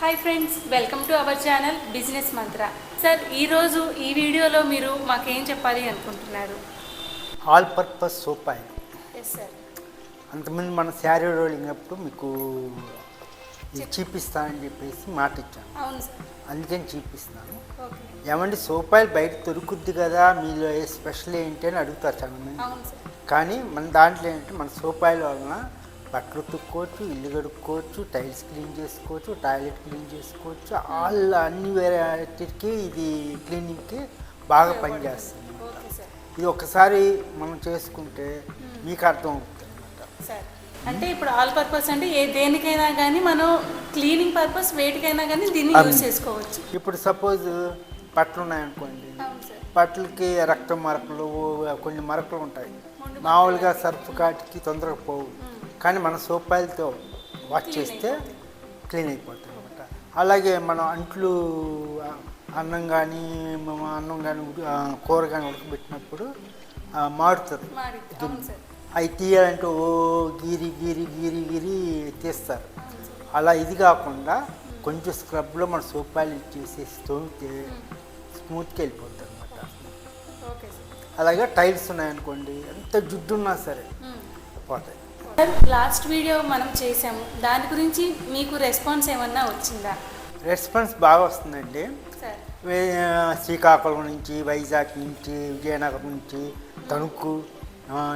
Hi friends welcome to our channel business Mantra sir ఈరోజు ఈ వీడియోలో మీరు మాకేం చెప్పాలి అనుకుంటున్నారు? All purpose soap oil yes sir అంతకుముందు మన శారీ రోలింగ్ అప్పుడు మీకు ఇది చూపిస్తానని చెప్పేసి మాట ఇచ్చాను అవును సార్ అందుకని చూపిస్తాను ఓకే ఏమంటే సోప్ ఆయిల్ బయట దొరుకుద్ది కదా మీలో ఏ స్పెషల్ ఏంటి అని అడుగుతారు చాలా మంది కానీ మన దాంట్లో ఏంటంటే మన సోప్ ఆయిల్ వలన బట్టలు ఉతుక్కోవచ్చు ఇల్లు కడుక్కోవచ్చు టైల్స్ క్లీన్ చేసుకోవచ్చు టాయిలెట్ క్లీన్ చేసుకోవచ్చు ఆల్ అన్ని వెరైటీకి ఇది క్లీనింగ్కి బాగా పనిచేస్తుంది ఇది ఒకసారి మనం చేసుకుంటే మీకు అర్థం అవుతుంది అనమాట అంటే ఇప్పుడు ఆల్ పర్పస్ అంటే ఏ దేనికైనా కానీ మనం క్లీనింగ్ పర్పస్ వేటికైనా కానీ దీన్ని. యూజ్ చేసుకోవచ్చు. ఇప్పుడు సపోజ్ బట్టలు ఉన్నాయనుకోండి. బట్టలకి రక్తం మరకలు కొన్ని మరకలు ఉంటాయి. మామూలుగా సర్ఫ్ కాటికి తొందరగా పోవు. కానీ మన సోప్ ఆయిల్తో వాష్ చేస్తే క్లీన్ అయిపోతుంది అనమాట అలాగే మనం అంట్లు అన్నం కానీ అన్నం కానీ కూర కానీ ఉడకబెట్టినప్పుడు సార్. అవి తీయాలంటే ఓ గీరి గీరి గీరి గీరి తీస్తారు. అలా ఇది కాకుండా కొంచెం స్క్రబ్లో మన సోప్ ఆయిల్ ఇచ్చేసి తోమితే స్మూత్గా వెళ్ళిపోతుంది అనమాట అలాగే టైల్స్ ఉన్నాయనుకోండి ఎంత జుడ్డు ఉన్నా సరే పోతాయి. లాస్ట్ వీడియో మనం చేసాము దాని గురించి మీకు రెస్పాన్స్ ఏమన్నా వచ్చిందా? రెస్పాన్స్ బాగా వస్తుందండి. శ్రీకాకుళం నుంచి వైజాగ్ నుంచి విజయనగరం నుంచి తణుకు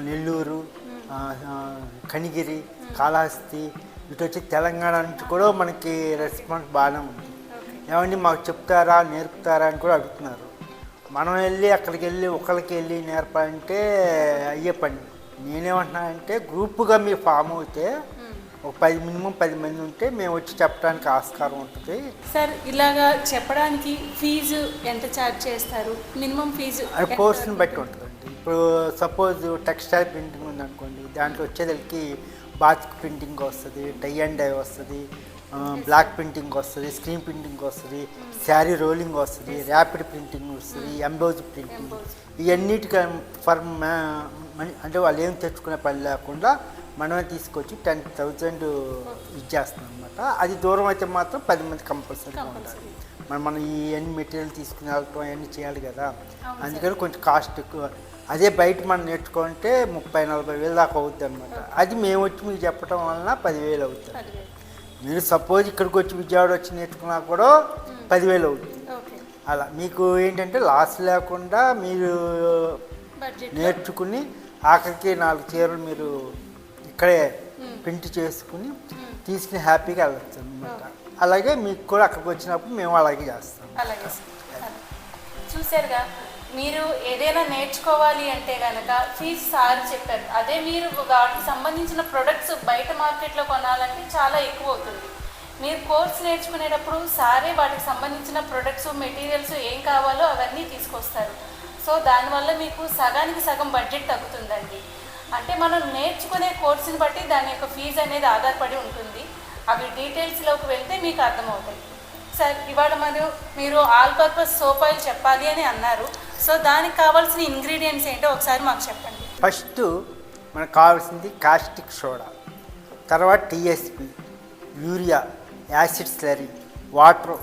నెల్లూరు కనిగిరి కాళహస్తి ఇటు వచ్చి తెలంగాణ నుంచి కూడా మనకి రెస్పాన్స్ బాగానే ఉంది. ఏమండి మాకు చెప్తారా నేర్పుతారా అని కూడా అడుగుతున్నారు. మనం వెళ్ళి అక్కడికి వెళ్ళి ఒకరికి వెళ్ళి నేర్పాలంటే అయ్యే పని. నేనేమంటున్నానంటే గ్రూప్గా మీరు ఫామ్ అవుతే ఒక పది మినిమం పది మంది ఉంటే మేము వచ్చి చెప్పడానికి ఆస్కారం ఉంటుంది. సార్ ఇలాగా చెప్పడానికి ఫీజు ఎంత ఛార్జ్ చేస్తారు? మినిమం ఫీజు కోర్సుని బట్టి ఉంటుందండి. ఇప్పుడు సపోజ్ టెక్స్టైల్ ప్రింటింగ్ ఉందనుకోండి దాంట్లో వచ్చేదానికి బాతిక్ ప్రింటింగ్ వస్తుంది టై అండ్ డై వస్తుంది బ్లాక్ ప్రింటింగ్ వస్తుంది స్క్రీన్ ప్రింటింగ్ వస్తుంది శారీ రోలింగ్ వస్తుంది ర్యాపిడ్ ప్రింటింగ్ వస్తుంది ఎంబోజ్ ప్రింటింగ్. ఇవన్నిటికి ఫర్ అంటే వాళ్ళు ఏం తెచ్చుకునే పని లేకుండా మనమే తీసుకొచ్చి టెన్ థౌజండ్ ఇచ్చేస్తాం అనమాట అది దూరం అయితే మాత్రం పది మంది కంపల్సరీగా ఉండాలి. మరి మనం ఈ అన్ని మెటీరియల్ తీసుకుని వెళ్ళటం అవన్నీ చేయాలి కదా? అందుకని కొంచెం కాస్ట్ ఎక్కువ. అదే బయట మనం నేర్చుకుంటే ముప్పై నలభై వేలు దాకా అవుద్ది అనమాట అది మేము వచ్చి మీకు చెప్పడం వలన పదివేలు అవుతుంది. మీరు సపోజ్ ఇక్కడికి వచ్చి విజయవాడ వచ్చి నేర్చుకున్నా కూడా పదివేలు అవుతుంది. అలా మీకు ఏంటంటే లాస్ లేకుండా మీరు నేర్చుకుని ఆఖరికి నాలుగు చీరలు మీరు ఇక్కడే ప్రింట్ చేసుకుని తీసుకుని హ్యాపీగా వెళ్ళచ్చు అనమాట అలాగే మీకు కూడా అక్కడికి వచ్చినప్పుడు మేము అలాగే చేస్తాం. అలాగే సార్. చూసారుగా మీరు ఏదైనా నేర్చుకోవాలి అంటే కనుక ఫీజు సార్ చెప్పారు. అదే మీరు వాటికి సంబంధించిన ప్రొడక్ట్స్ బయట మార్కెట్లో కొనాలంటే చాలా ఎక్కువ అవుతుంది. మీరు కోర్స్ నేర్చుకునేటప్పుడు సారే వాటికి సంబంధించిన ప్రొడక్ట్స్ మెటీరియల్స్ ఏం కావాలో అవన్నీ తీసుకొస్తారు. సో దానివల్ల మీకు సగానికి సగం బడ్జెట్ తగ్గుతుందండి. అంటే మనం నేర్చుకునే కోర్సుని బట్టి దాని యొక్క ఫీజు అనేది ఆధారపడి ఉంటుంది. అవి డీటెయిల్స్లోకి వెళ్తే మీకు అర్థమవుతాయి. సార్ ఇవాళ మరియు మీరు ఆల్ పర్పస్ సోప్ ఆయిల్ చెప్పాలి అని అన్నారు. సో దానికి కావాల్సిన ఇంగ్రీడియంట్స్ ఏంటో ఒకసారి మాకు చెప్పండి. ఫస్ట్ మనకు కావాల్సింది కాస్టిక్ సోడా తర్వాత TSP urea acid slurry water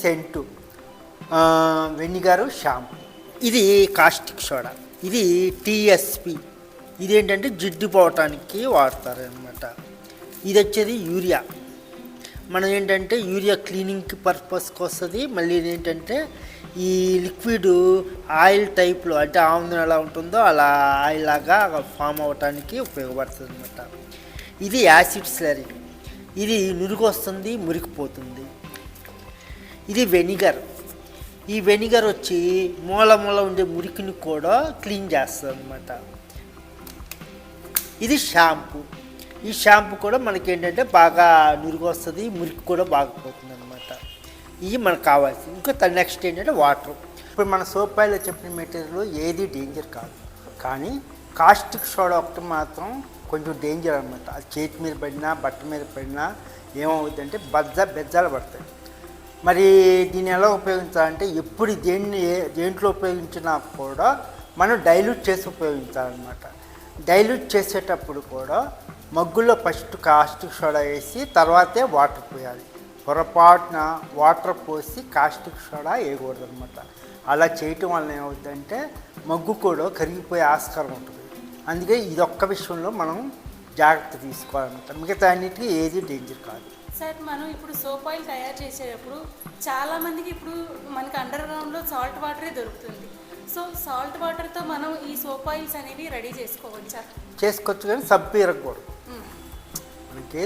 scent vinegar shampoo. ఇది కాస్టిక్ సోడా. ఇది టీఎస్పి. ఇది ఏంటంటే జిడ్డు పోవటానికి వాడతారనమాట ఇది వచ్చేది యూరియా. మనం ఏంటంటే యూరియా క్లీనింగ్ పర్పస్కి వస్తుంది. మళ్ళీ ఇది ఏంటంటే ఈ లిక్విడ్ ఆయిల్ టైప్లో అంటే ఆముదం ఎలా ఉంటుందో అలా ఆయిల్ లాగా ఫామ్ అవ్వటానికి ఉపయోగపడుతుంది అనమాట ఇది యాసిడ్ స్లరీ. ఇది నురుగు వస్తుంది మురికిపోతుంది. ఇది వెనిగర్. ఈ వెనిగర్ వచ్చి మూల మూల ఉండే మురికిని కూడా క్లీన్ చేస్తుంది అనమాట ఇది షాంపూ. ఈ షాంపూ కూడా మనకి ఏంటంటే బాగా నురుగు వస్తుంది మురికి కూడా బాగా పోతుంది అనమాట ఇవి మనకు కావాల్సింది ఇంకా నెక్స్ట్ ఏంటంటే వాటర్. ఇప్పుడు మన సోప్ ఆయిల్లో చెప్పిన మెటీరియల్ ఏది డేంజర్ కాదు. కానీ కాస్టిక్ సోడా ఒకటి మాత్రం కొంచెం డేంజర్ అనమాట అది చేతి మీద పడినా బట్ట మీద పడినా ఏమవుతుందంటే బజ్జ బెజ్జాలు పడతాయి. మరి దీన్ని ఎలా ఉపయోగించాలంటే ఎప్పుడు దేన్ని దేంట్లో ఉపయోగించినా కూడా మనం డైల్యూట్ చేసి ఉపయోగించాలన్నమాట. డైల్యూట్ చేసేటప్పుడు కూడా మగ్గులో ఫస్ట్ కాస్టిక్ సోడా వేసి తర్వాతే వాటర్ పోయాలి. పొరపాటున వాటర్ పోసి కాస్టిక్ సోడా వేయకూడదు అనమాట అలా చేయటం వల్ల ఏమవుతుందంటే మగ్గు కూడా కరిగిపోయే ఆస్కారం ఉంటుంది. అందుకే ఇదొక్క విషయంలో మనం జాగ్రత్త తీసుకోవాలన్నమాట. మిగతా అన్నిటికీ ఏది డేంజర్ కాదు. సార్ మనం ఇప్పుడు సోప్ ఆయిల్ తయారు చేసేటప్పుడు చాలామందికి ఇప్పుడు మనకి అండర్ గ్రౌండ్లో సాల్ట్ వాటరే దొరుకుతుంది. సో సాల్ట్ వాటర్తో మనం ఈ సోప్ ఆయిల్స్ అనేవి రెడీ చేసుకోవచ్చా చేసుకోవచ్చు కానీ సబ్బు ఇరగకూడదు మనకి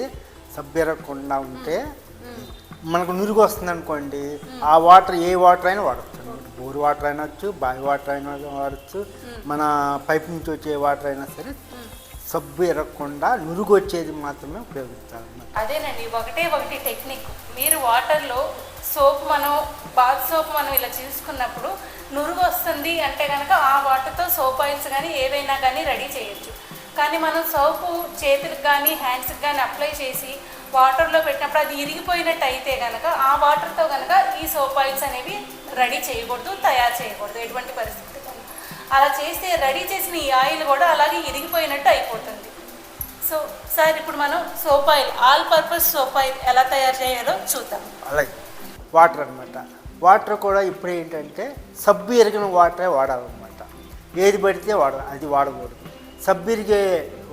సబ్బు ఇరగకుండా ఉంటే మనకు నురుగు వస్తుంది అనుకోండి ఆ వాటర్ ఏ వాటర్ అయినా వాడచ్చు. బోర్ వాటర్ అయినా వచ్చు బావి వాటర్ అయినా వాడచ్చు మన పైప్ నుంచి వచ్చే వాటర్ అయినా సరే సబ్బు ఇరగకుండా నురుగు వచ్చేది మాత్రమే ఉపయోగిస్తారు అదేనండి ఒకటే ఒకటి టెక్నిక్. మీరు వాటర్లో సోప్ మనం బాత్ సోప్ మనం ఇలా చేసుకున్నప్పుడు నురుగు వస్తుంది అంటే కనుక ఆ వాటర్తో సోప్ ఆయిల్స్ కానీ ఏవైనా కానీ రెడీ చేయొచ్చు. కానీ మనం సోపు చేతులకు కానీ హ్యాండ్స్కి కానీ అప్లై చేసి వాటర్లో పెట్టినప్పుడు అది ఇరిగిపోయినట్టు అయితే కనుక ఆ వాటర్తో కనుక ఈ సోప్ ఆయిల్స్ అనేవి రెడీ చేయకూడదు తయారు చేయకూడదు ఎటువంటి పరిస్థితి అలా చేస్తే రెడీ చేసిన ఈ ఆయిల్ కూడా అలాగే ఇరిగిపోయినట్టు అయిపోతుంది. సో సార్ ఇప్పుడు మనం soap oil all purpose soap oil ఎలా తయారు చేయాలో చూద్దాం. అలాగే. వాటర్ అనమాట వాటర్ కూడా ఇప్పుడు ఏంటంటే సబ్బు ఎరిగిన వాటరే వాడాలన్నమాట. ఏది పడితే వాడ అది వాడకూడదు. సబ్బు ఇరిగే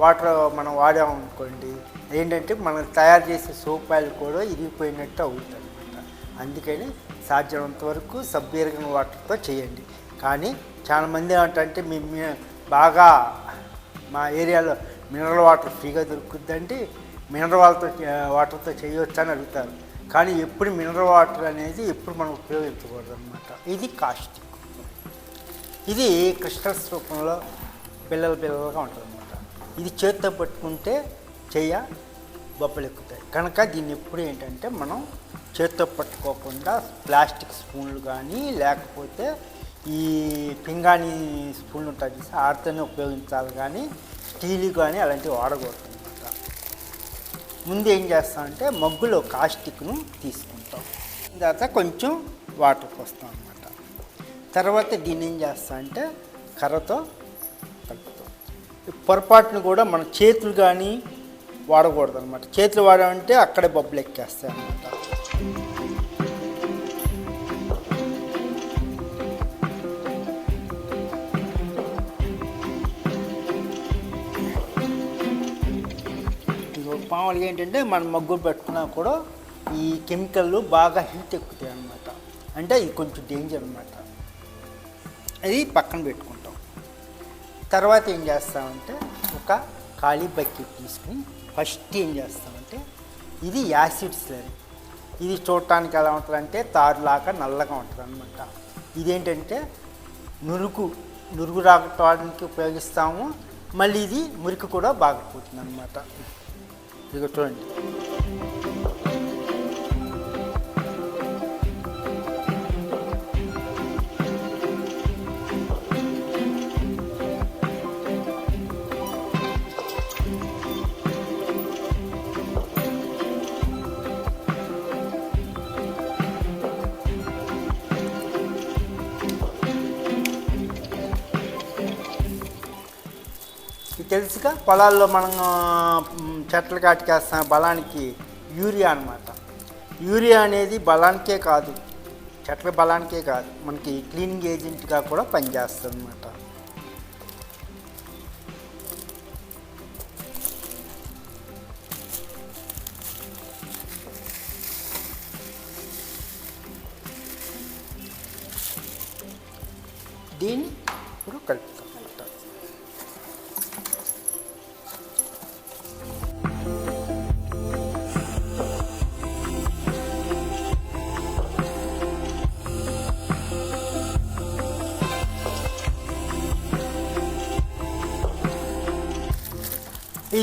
వాటర్ మనం వాడామనుకోండి ఏంటంటే మనం తయారు చేసే సోప్ ఆయిల్ కూడా ఇరిగిపోయినట్టు అవుతుంది అనమాట అందుకని సాధ్యమైనంత వరకు సబ్బు ఎరిగిన వాటర్తో చేయండి. కానీ చాలామంది ఏంటంటే మేము బాగా మా ఏరియాలో మినరల్ వాటర్ ఫ్రీగా దొరుకుతుందండి మినరల్ వాటర్తో వాటర్తో చేయవచ్చు అని అడుగుతారు. కానీ ఎప్పుడు మినరల్ వాటర్ అనేది ఎప్పుడు మనం ఉపయోగించకూడదు అనమాట ఇది కాస్టిక్ ఇది క్రిస్టల్స్ రూపంలో పిల్లల పిల్లలుగా ఉంటుంది అనమాట ఇది చేత్తో పట్టుకుంటే చెయ్య బొబ్బలు ఎక్కుతాయి కనుక దీన్ని ఎప్పుడు ఏంటంటే మనం చేత్తో పట్టుకోకుండా ప్లాస్టిక్ స్పూన్లు కానీ లేకపోతే ఈ పింగాణి స్పూన్లు ఉంటాయి చూసి ఆడితోనే ఉపయోగించాలి కానీ స్టీల్ కానీ అలాంటివి వాడకూడదు అనమాట. ముందు ఏం చేస్తామంటే మగ్గులో కాస్టిక్ను తీసుకుంటాం. తర్వాత కొంచెం వాటర్ పోస్తాం అనమాట. తర్వాత దీన్ని ఏం చేస్తా అంటే కర్రతో కలుపుతాం. పొరపాటును కూడా మన చేతులు కానీ వాడకూడదు అనమాట. చేతులు వాడామంటే అక్కడే బొబ్బలు ఎక్కేస్తాయి అనమాట. మామూలుగా ఏంటంటే మనం మగ్గులు పెట్టుకున్నా కూడా ఈ కెమికల్ బాగా హీట్ ఎక్కుతాయి అనమాట అంటే ఇది కొంచెం డేంజర్ అనమాట అది పక్కన పెట్టుకుంటాం. తర్వాత ఏం చేస్తామంటే ఒక ఖాళీ బకెట్ తీసుకుని ఫస్ట్ ఏం చేస్తామంటే ఇది యాసిడ్ స్లరీ. ఇది చూడటానికి ఎలా ఉంటుందంటే తారులాగా నల్లగా ఉంటుంది అనమాట ఇదేంటంటే నురుగు నురుగు రాకటానికి ఉపయోగిస్తాము. మళ్ళీ ఇది మురికి కూడా బాగా పోతుంది అనమాట ఇదిగో చూడండి. తెలుసుగా పొలాల్లో మనం చెట్ల కాటికేస్తాం బలానికి యూరియా అన్నమాట. యూరియా అనేది బలానికే కాదు చెట్ల బలానికే కాదు మనకి క్లీనింగ్ ఏజెంట్గా కూడా పనిచేస్తుంది అనమాట దీన్ని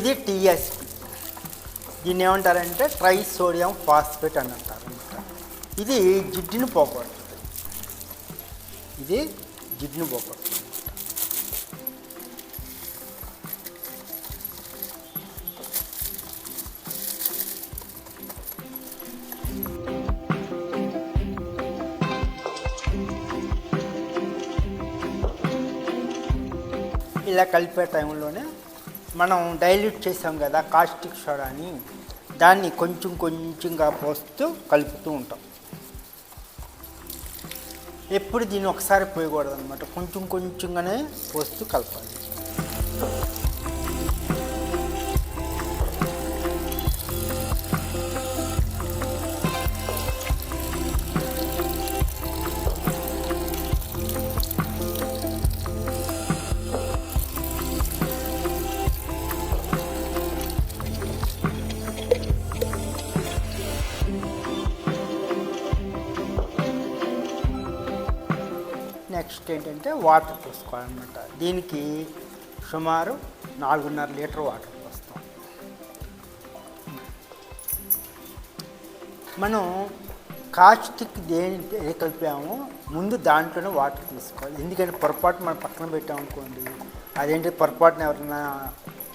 ఇది టీఎస్పి దీన్ని ఏమంటారంటే ట్రై సోడియం ఫాస్ఫేట్ అని అంటారు. ఇది జిడ్డుని పోగొడుతుంది. ఇది జిడ్డును పోగొడుతుంది. ఇలా కలిపే టైంలోనే మనం డైల్యూట్ చేసాం కదా కాస్టిక్ సోడాని దాన్ని కొంచెం కొంచెంగా పోస్తూ కలుపుతూ ఉంటాం. ఎప్పుడు దీన్ని ఒకసారి పోయకూడదు అనమాట కొంచెం కొంచెంగానే పోస్తూ కలపాలి. ఏంటంటే వాటర్ పోసుకోవాలన్నమాట దీనికి సుమారు నాలుగున్నర లీటర్ వాటర్ పోస్తాం. మనం కాస్టిక్ దేని ఏ కలిపామో ముందు దాంట్లోనే వాటర్ తీసుకోవాలి. ఎందుకంటే పొరపాటు మనం పక్కన పెట్టామనుకోండి అదేంటి పొరపాటున ఎవరైనా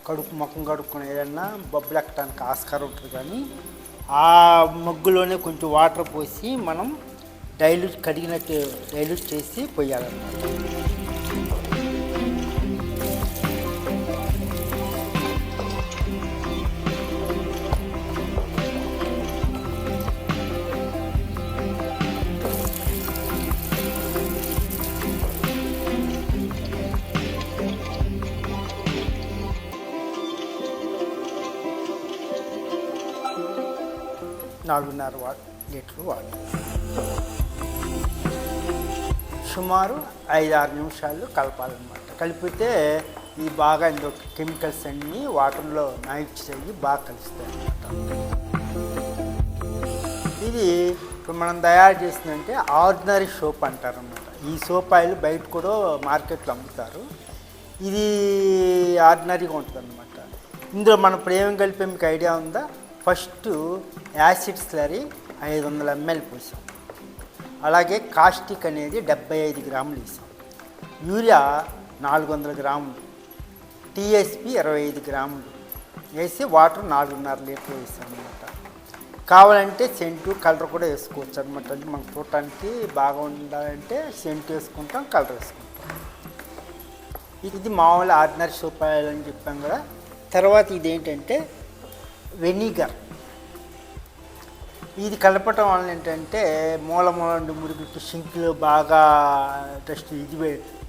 కడుపు ముఖం కడుక్కుని ఏదన్నా బబ్బులు ఎక్కడానికి ఆస్కారం ఉంటుంది కానీ ఆ మగ్గులోనే కొంచెం వాటర్ పోసి మనం డైల్యూట్ కడిగినట్టు డైల్యూట్ చేసి పోయాలన్నమాట నాలుగున్నర వాట్ లీటర్లు వాటర్ సుమారు ఐదు ఆరు నిమిషాలు కలపాలన్నమాట. కలిపితే ఈ బాగా ఇందులో కెమికల్స్ అన్నీ వాటర్లో నైట్స్ అయ్యి బాగా కలుస్తాయి అన్నమాట. ఇది ఇప్పుడు మనం తయారు చేసిందంటే ఆర్డినరీ సోప్ అంటారు అన్నమాట ఈ సోప్ ఆయిల్ బయట కూడా మార్కెట్లో అమ్ముతారు. ఇది ఆర్డినరీగా ఉంటుంది అనమాట ఇందులో మనం ప్రేమ కలిపే మీకు ఐడియా ఉందా? ఫస్ట్ యాసిడ్ స్లరీ ఐదు వందల ఎంఎల్ పోసాం. అలాగే కాస్టిక్ అనేది డెబ్బై ఐదు గ్రాములు వేసాం. యూరియా నాలుగు వందల గ్రాములు టీఎస్పి ఇరవై ఐదు గ్రాములు వేసి వాటర్ నాలుగున్నర లీటర్లు వేసాం అనమాట కావాలంటే సెంటు కలర్ కూడా వేసుకోవచ్చు అనమాట అది మనకు చూడటానికి బాగా ఉండాలంటే సెంటు వేసుకుంటాం కలర్ వేసుకుంటాం. ఇది మామూలు ఆర్డినరీ సోప్ ఆయిల్ అని చెప్పాం కదా. తర్వాత ఇది ఏంటంటే వెనిగర్. ఇది కలపటం వలన ఏంటంటే మూల మూల నుండి మురుగుకి సింక్లో బాగా డస్ట్ ఇది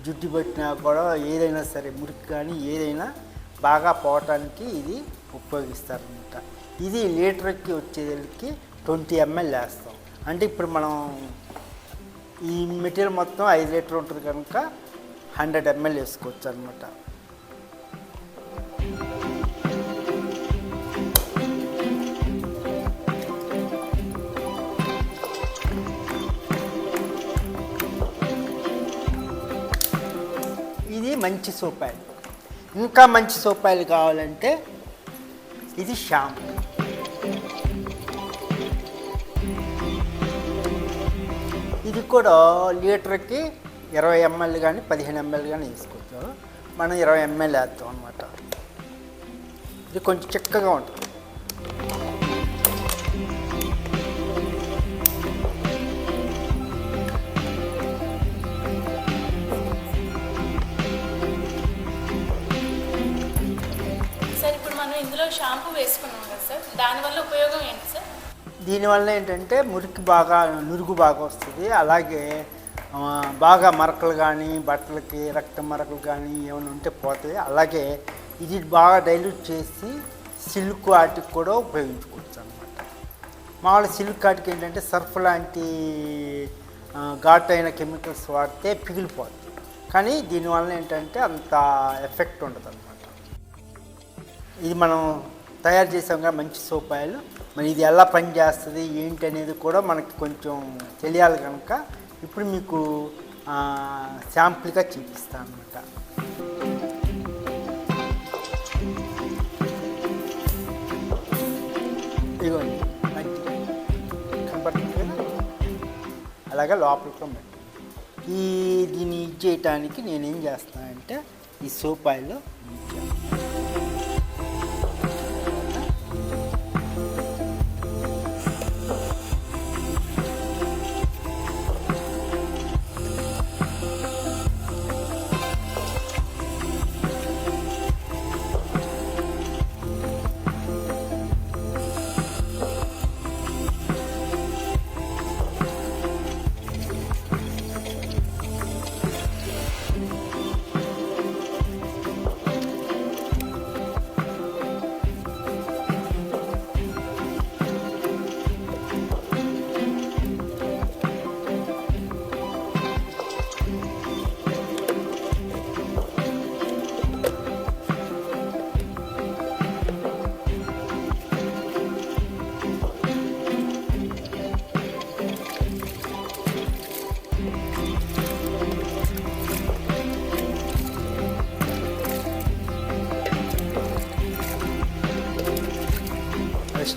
జుట్టు పెట్టినా కూడా ఏదైనా సరే మురికి కానీ ఏదైనా బాగా పోవటానికి ఇది ఉపయోగిస్తారనమాట ఇది లీటర్కి వచ్చేసరికి ట్వంటీ ఎంఎల్ వేస్తాం. అంటే ఇప్పుడు మనం ఈ మెటీరియల్ మొత్తం ఐదు లీటర్ ఉంటుంది కనుక హండ్రెడ్ ఎంఎల్ వేసుకోవచ్చు అనమాట మంచి సోప్ ఆయిల్ ఇంకా మంచి సోప్ ఆయిల్ కావాలంటే ఇది షాంపూ. ఇది కూడా లీటర్కి ఇరవై ఎంఎల్ కానీ పదిహేను ఎంఎల్ కానీ వేసుకోవచ్చు. మనం ఇరవై ఎంఎల్ వేస్తాం అనమాట ఇది కొంచెం చిక్కగా ఉంటుంది. షాంపూ వేసుకున్నాం కదా సార్. దానివల్ల ఉపయోగం ఏంటి సార్? దీనివల్ల ఏంటంటే మురికి బాగా నురుగు బాగా వస్తుంది. అలాగే బాగా మరకలు కానీ బట్టలకి రక్త మరకలు కానీ ఏమైనా ఉంటే పోతాయి. అలాగే ఇది బాగా డైల్యూట్ చేసి సిల్క్ వాటికి కూడా ఉపయోగించుకోవచ్చు అనమాట మామూలు సిల్క్ వాటికి ఏంటంటే సర్ఫ్ లాంటి ఘాట్ అయిన కెమికల్స్ వాడితే పిగిలిపోతుంది కానీ దీనివల్ల ఏంటంటే అంత ఎఫెక్ట్ ఉండదు అనమాట ఇది మనం తయారు చేసాం కదా మంచి సోప్ ఆయిల్. మరి ఇది ఎలా పని చేస్తుంది ఏంటి అనేది కూడా మనకి కొంచెం తెలియాలి కనుక ఇప్పుడు మీకు శాంపుల్గా చూపిస్తాను అనమాట ఇదిగోండి మంచి కనపడుతుంది అలాగే లోపలికి ఈ దీన్ని ఇది చేయటానికి నేనేం చేస్తానంటే ఈ సోప్ ఆయిల్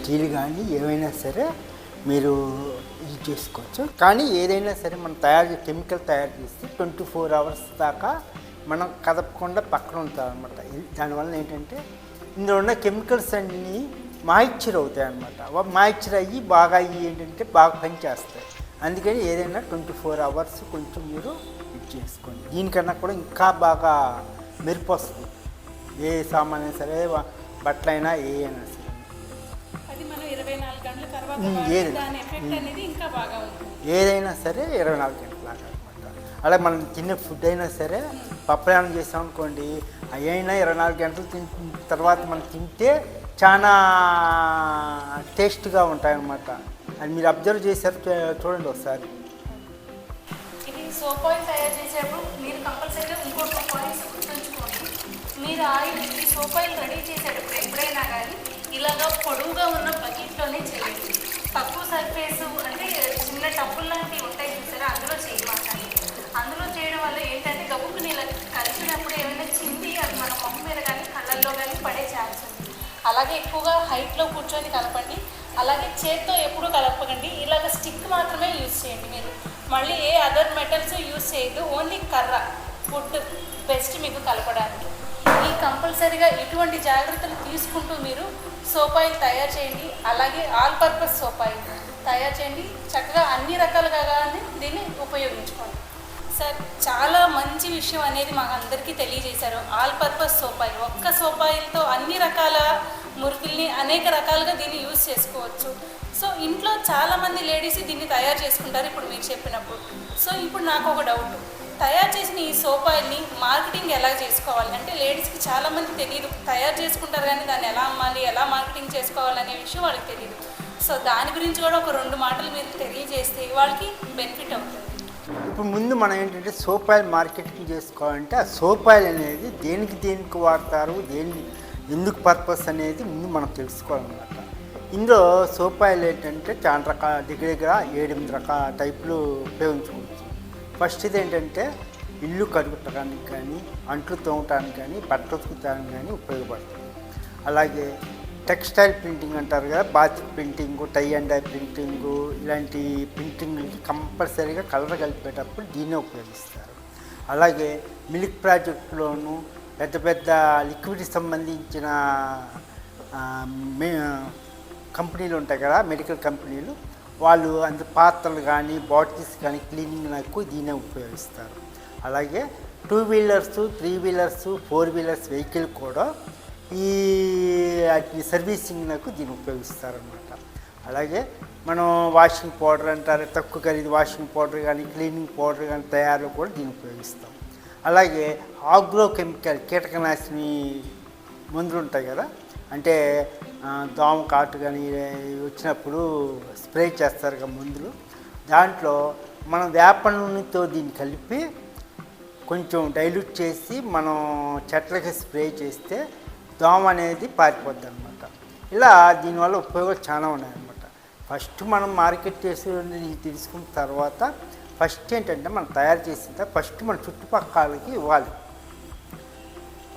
స్టీల్ కానీ ఏవైనా సరే మీరు ఇది చేసుకోవచ్చు. కానీ ఏదైనా సరే మనం తయారు చే- కెమికల్ తయారు చేసి ట్వంటీ ఫోర్ అవర్స్ దాకా మనం కదపకుండా పక్కన ఉంటాం అనమాట దానివల్ల ఏంటంటే ఇందులో ఉన్న కెమికల్స్ అన్నీ మాయిశ్చర్ అవుతాయి అనమాట మాయిశ్చర్ అయ్యి బాగా అయ్యి ఏంటంటే బాగా పనిచేస్తాయి. అందుకని ఏదైనా ట్వంటీ ఫోర్ అవర్స్ కొంచెం మీరు ఇది చేసుకోండి. దీనికన్నా కూడా ఇంకా బాగా మెరుపు వస్తుంది. ఏ సామాన్ అయినా సరే బట్టలైనా ఏ అయినా సరే. ఏది? ఇంకా ఏదైనా సరే ఇరవై నాలుగు గంటలాగా అనమాట. అలా మనం తినే ఫుడ్ అయినా సరే పప్రయాణం చేసాం అనుకోండి అయినా ఇరవై నాలుగు గంటలు తిన్న తర్వాత మనం తింటే చాలా టేస్ట్గా ఉంటాయన్నమాట. అది మీరు అబ్జర్వ్ చేశారు చూడండి ఒకసారి. సోప్ ఆయిల్ తయారు చేసేటప్పుడు మీరు కంపల్సరీగా గుర్తుంచుకోండి. మీరు ఆయిల్ సోప్ ఆయిల్ రెడీ చేసేటప్పుడు ఎప్పుడైనా కానీ ఇలాగా పొడవుగా ఉన్న బకెట్లోనే చేయండి. తక్కువ సర్ఫేస్ అంటే చిన్న టబ్బులు లాంటివి ఉంటాయి చూసారా? అందులో చేయమాకండి. అందులో చేయడం వల్ల ఏంటంటే గబుక్కుని ఇలా కలిపినప్పుడు ఏమైనా చింది అది మన మొహం మీద కానీ కళ్ళల్లో కానీ పడే ఛాన్స్ ఉంది. అలాగే ఎక్కువగా హైట్లో కూర్చొని కలపండి. అలాగే చేత్తో ఎప్పుడూ కలపకండి. ఇలాగ స్టిక్ మాత్రమే యూజ్ చేయండి మీరు. మళ్ళీ ఏ అదర్ మెటల్స్ యూజ్ చేయద్దు. ఓన్లీ కర్ర ఫుడ్ బెస్ట్ మీకు కలపడానికి. ఈ కంపల్సరీగా ఇటువంటి జాగ్రత్తలు తీసుకుంటూ మీరు సోప్ ఆయిల్ తయారు చేయండి. అలాగే ఆల్ పర్పస్ సోప్ ఆయిల్ తయారు చేయండి. చక్కగా అన్ని రకాలుగా కానీ దీన్ని ఉపయోగించుకోండి. సార్ చాలా మంచి విషయం అనేది మాకు అందరికీ తెలియజేశారు. ఆల్ పర్పస్ సోప్ ఆయిల్ ఒక్క సోప్ ఆయిల్తో అన్ని రకాల మురికిల్ని అనేక రకాలుగా దీన్ని యూజ్ చేసుకోవచ్చు. సో ఇంట్లో చాలామంది లేడీస్ దీన్ని తయారు చేసుకుంటారు ఇప్పుడు మీరు చెప్పినప్పుడు. సో ఇప్పుడు నాకు ఒక డౌట్ తయారు చేసిన ఈ సోప్ ఆయిల్ని మార్కెటింగ్ ఎలా చేసుకోవాలి? అంటే లేడీస్కి చాలామంది తెలియదు తయారు చేసుకుంటారు కానీ దాన్ని ఎలా అమ్మాలి ఎలా మార్కెటింగ్ చేసుకోవాలనే విషయం వాళ్ళకి తెలియదు సో దాని గురించి కూడా ఒక రెండు మాటలు మీరు తెలియజేస్తే వాళ్ళకి బెనిఫిట్ అవుతుంది. ఇప్పుడు ముందు మనం ఏంటంటే సోప్ ఆయిల్ మార్కెటింగ్ చేసుకోవాలంటే ఆ సోప్ ఆయిల్ అనేది దేనికి దేనికి వాడతారు దేని ఎందుకు పర్పస్ అనేది ముందు మనం తెలుసుకోవాలన్నమాట. ఇందులో సోప్ ఆయిల్ ఏంటంటే చాలా రకాల దగ్గర దగ్గర ఏడెనిమిది రకాల టైపులు ఉపయోగించుకుంటాం. ఫస్ట్ ఇది ఏంటంటే ఇల్లు కడుగుకోవడానికి కానీ అంట్లు తోమటానికి కానీ బట్టలు ఉతుకుతానికి కానీ ఉపయోగపడుతుంది. అలాగే టెక్స్టైల్ ప్రింటింగ్ అంటారు కదా batik printing tie and dye printing ఇలాంటి ప్రింటింగ్ కంపల్సరీగా కలర్ కలిపేటప్పుడు దీన్నే ఉపయోగిస్తారు. అలాగే మిల్క్ ప్రాజెక్టులోను పెద్ద పెద్ద లిక్విడ్ సంబంధించిన కంపెనీలు ఉంటాయి కదా మెడికల్ కంపెనీలు వాళ్ళు అంత పాత్రలు కానీ బాటిల్స్ కానీ క్లీనింగ్ నాకు దీన్నే ఉపయోగిస్తారు. అలాగే two wheelers three wheelers four wheelers vehicle కూడా ఈ వాటిని సర్వీసింగ్ నాకు దీన్ని ఉపయోగిస్తారనమాట అలాగే మనం వాషింగ్ పౌడర్ అంటారు తక్కువ ఖరీదు వాషింగ్ పౌడర్ కానీ క్లీనింగ్ పౌడర్ కానీ తయారు కూడా దీన్ని ఉపయోగిస్తాం. అలాగే ఆగ్రో కెమికల్ కీటకనాశిని మందులు ఉంటాయి కదా అంటే దోమ కాటు కానీ వచ్చినప్పుడు స్ప్రే చేస్తారు కదా మందులు. దాంట్లో మనం వేప నూనెతో దీన్ని కలిపి కొంచెం డైల్యూట్ చేసి మనం చెట్లకి స్ప్రే చేస్తే దోమ అనేది పారిపోద్ది అనమాట ఇలా దీనివల్ల ఉపయోగాలు చాలా ఉన్నాయన్నమాట ఫస్ట్ మనం మార్కెట్ చేసే తీసుకున్న తర్వాత ఫస్ట్ ఏంటంటే మనం తయారు చేసిన ఫస్ట్ మన చుట్టుపక్కలకి ఇవ్వాలి.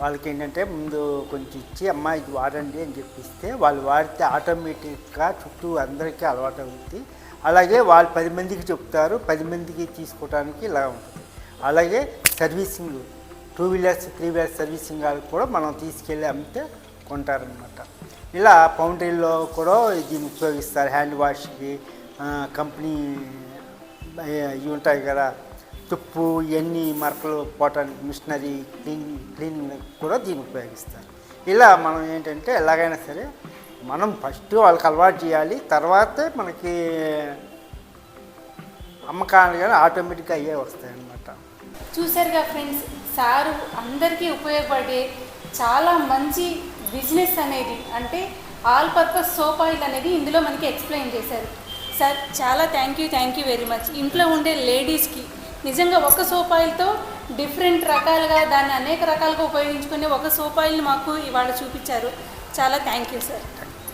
వాళ్ళకి ఏంటంటే ముందు కొంచెం ఇచ్చి అమ్మ ఇది వాడండి అని చెప్పిస్తే వాళ్ళు వాడితే ఆటోమేటిక్గా చుట్టూ అందరికీ అలవాటు అవుతుంది అలాగే వాళ్ళు పది మందికి చెప్తారు పది మందికి తీసుకోవడానికి ఇలా ఉంటుంది. అలాగే servicing two wheelers three wheelers servicing వాళ్ళకి కూడా మనం తీసుకెళ్ళి అమ్మితే కొంటారనమాట ఇలా పౌండరీలో కూడా దీన్ని ఉపయోగిస్తారు. హ్యాండ్ వాష్కి కంపెనీ ఇవి ఉంటాయి కదా తుప్పు ఇవన్నీ మరకలు పోవటానికి మిషనరీ క్లీన్ క్లీనింగ్ కూడా దీన్ని ఉపయోగిస్తారు. ఇలా మనం ఏంటంటే ఎలాగైనా సరే మనం ఫస్ట్ వాళ్ళకి అలవాటు చేయాలి. తర్వాతే మనకి అమ్మకాలు కానీ ఆటోమేటిక్గా అయ్యే వస్తాయి అన్నమాట చూసారుగా ఫ్రెండ్స్ సారు అందరికీ ఉపయోగపడే చాలా మంచి బిజినెస్ అనేది అంటే ఆల్ పర్పస్ సోప్ ఆయిల్ అనేది ఇందులో మనకి ఎక్స్ప్లెయిన్ చేశారు. సార్ చాలా thank you thank you very much. ఇంట్లో ఉండే లేడీస్కి నిజంగా ఒక సోప్ ఆయిల్తో డిఫరెంట్ రకాలుగా దాన్ని అనేక రకాలుగా ఉపయోగించుకునే ఒక సోప్ ఆయిల్ని మాకు ఇవాళ చూపించారు. చాలా థ్యాంక్ యూ సార్.